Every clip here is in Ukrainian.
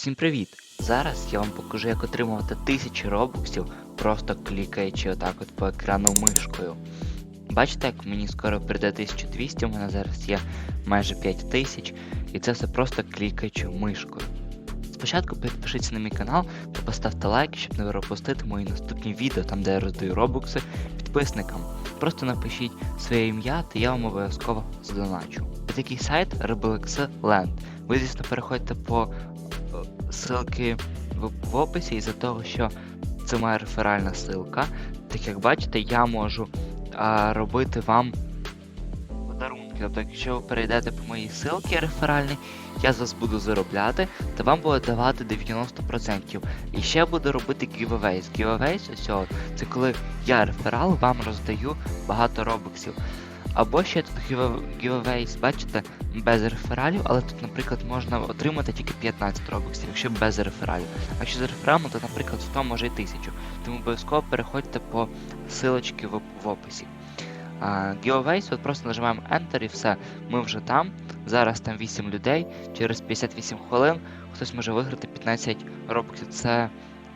Всім привіт! Зараз я вам покажу, як отримувати тисячі робоксів, просто клікаючи отак от по екрану мишкою. Бачите, як мені скоро прийде 1200, у мене зараз є майже 5000, і це все просто клікаючи мишкою. Спочатку підпишіться на мій канал та поставте лайк, щоб не пропустити мої наступні відео, там де я роздаю робокси підписникам. Просто напишіть своє ім'я, та я вам обов'язково задоначу. Це такий сайт Roblox Land. Ви, звісно, переходьте по ссылки в, в описі із-за того, що це моя реферальна ссылка. Так як бачите, я можу а, робити вам подарунки. Тобто, якщо ви перейдете по моїй ссылці реферальній, я з вас буду заробляти, та вам буде давати 90%. І ще буду робити giveaways. Giveaways ось цього, це коли я реферал вам роздаю багато робоксів. Або ще тут give- giveaways, бачите, без рефералів, але тут, наприклад, можна отримати тільки 15 робоксів, якщо без рефералів. А якщо з рефералами, то, наприклад, 100 може і 1000. Тому обов'язково переходьте по ссылочці в, в описі. А, giveaways, от просто нажимаємо Enter і все. Ми вже там. Зараз там 8 людей. Через 58 хвилин хтось може виграти 15 робоксів. Це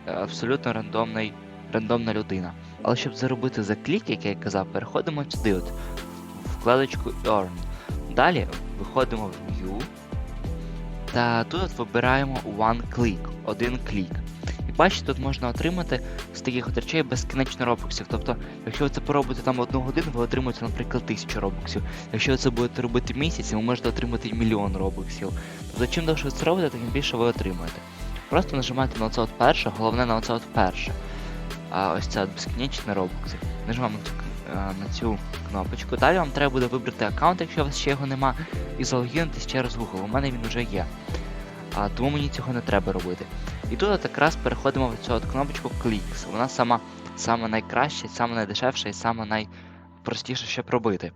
е, абсолютно рандомний, рандомна людина. Але щоб заробити за клік, як я казав, переходимо сюди, от, вкладочку Earn. Далі виходимо в New. Та тут от вибираємо One Click, один клік. І бачите, тут можна отримати з таких от речей безкінечно робоксів. Тобто, якщо ви це поробите там одну годину, ви отримуєте, наприклад, 1000 робоксів. Якщо ви це будете робити місяць, ви можете отримати мільйон робоксів. Тобто, чим довше ви це робите, тим більше ви отримаєте. Просто нажимаєте на оце от перше, головне на оце от перше. А ось це от безкінечні робокси. Нажимаємо на цю, на цю кнопочку. Далі вам треба буде вибрати аккаунт, якщо у вас ще його нема, і залогінитись через Google. У мене він вже є. А, тому мені цього не треба робити. І тут от якраз переходимо в цю от кнопочку Clicks. Вона сама, сама найкраща, сама найдешевша і сама найпростіша, щоб робити.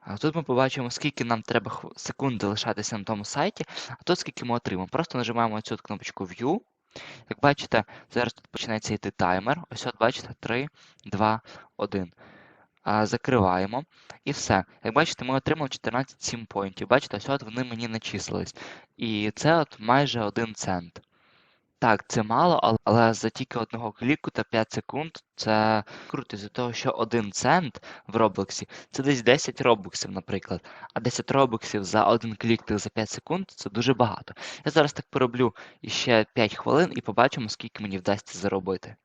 А тут ми побачимо, скільки нам треба секунд залишатися на тому сайті, а тут скільки ми отримаємо. Просто нажимаємо цю кнопочку View. Як бачите, зараз тут починається йти таймер. Ось от бачите, 3, 2, 1. Закриваємо. І все. Як бачите, ми отримали 14 7 поінтів. Бачите, ось от вони мені начислились. І це от майже 1 цент. Так, це мало, але за тільки одного кліку та 5 секунд це круто, з того, що 1 цент в Роблоксі це десь 10 робоксів, наприклад. А 10 робоксів за один клік та за 5 секунд це дуже багато. Я зараз так пороблю іще 5 хвилин і побачимо, скільки мені вдасться заробити.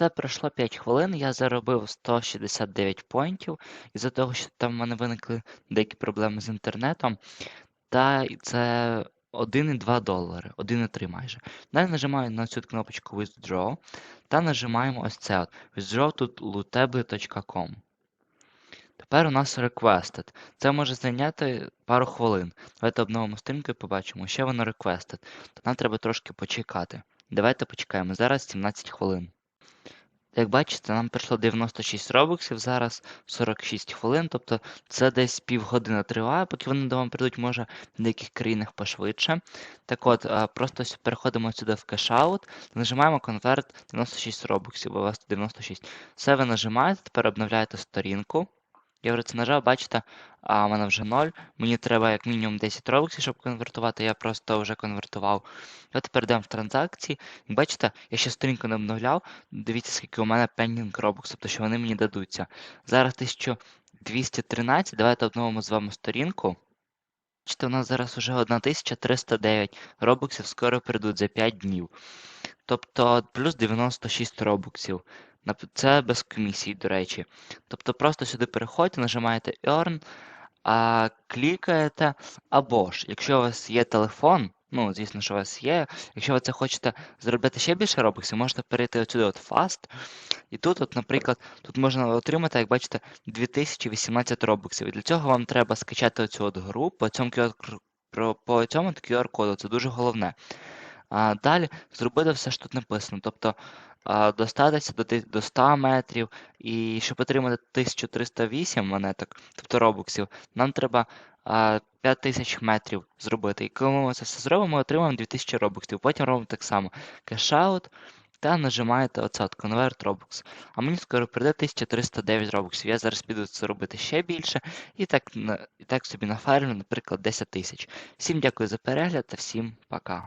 Це пройшло 5 хвилин, я заробив 169 поінтів, із-за того, що там в мене виникли деякі проблеми з інтернетом. Та це 1,2 долари, 1,3 майже. Далі нажимаю на цю кнопочку Withdraw та нажимаємо ось це от Withdraw to lutable.com. Тепер у нас Requested. Це може зайняти пару хвилин. Давайте обновимо стрімку і побачимо, що воно Requested. То нам треба трошки почекати. Давайте почекаємо. Зараз 17 хвилин. Як бачите, нам прийшло 96 робоксів, зараз 46 хвилин, тобто це десь півгодини триває, поки вони до вам прийдуть, може в деяких країнах пошвидше. Так от, просто переходимо сюди в кешаут, нажимаємо конверт 96 робоксів, у вас тут 96. Все ви нажимаєте, тепер обновляєте сторінку. Я вже це нажав, бачите, а в мене вже 0. Мені треба як мінімум 10 робоксів, щоб конвертувати, я просто вже конвертував. Давайте перейдемо в транзакції. Бачите, я ще сторінку не обновляв. Дивіться, скільки у мене пендінг Robux, тобто що вони мені дадуться. Зараз 1213. Давайте обновимо з вами сторінку. Бачите, у нас зараз уже 1309 робоксів скоро прийдуть за 5 днів. Тобто плюс 96 робоксів. Це без комісії, до речі. Тобто просто сюди переходьте, нажимаєте Earn, а клікаєте, або ж, якщо у вас є телефон, ну, звісно, що у вас є, якщо ви це хочете зробити ще більше робоксів, можете перейти отсюди от Fast. І тут, от, наприклад, тут можна отримати, як бачите, 2018 робоксів. І для цього вам треба скачати оцю от гру по цьому QR-коду. Це дуже головне. А, далі зробити все, що тут написано. Тобто достатися до, до 100 метрів, і щоб отримати 1308 монеток, тобто робоксів, нам треба 5000 метрів зробити. І коли ми це все зробимо, ми отримаємо 2000 робоксів. Потім робимо так само. Кешаут, та нажимаєте оце от Convert Robux. А мені скоро прийде 1309 робоксів. Я зараз піду це робити ще більше, і так, і так собі нафармлю, наприклад, 10 тисяч. Всім дякую за перегляд та всім пока.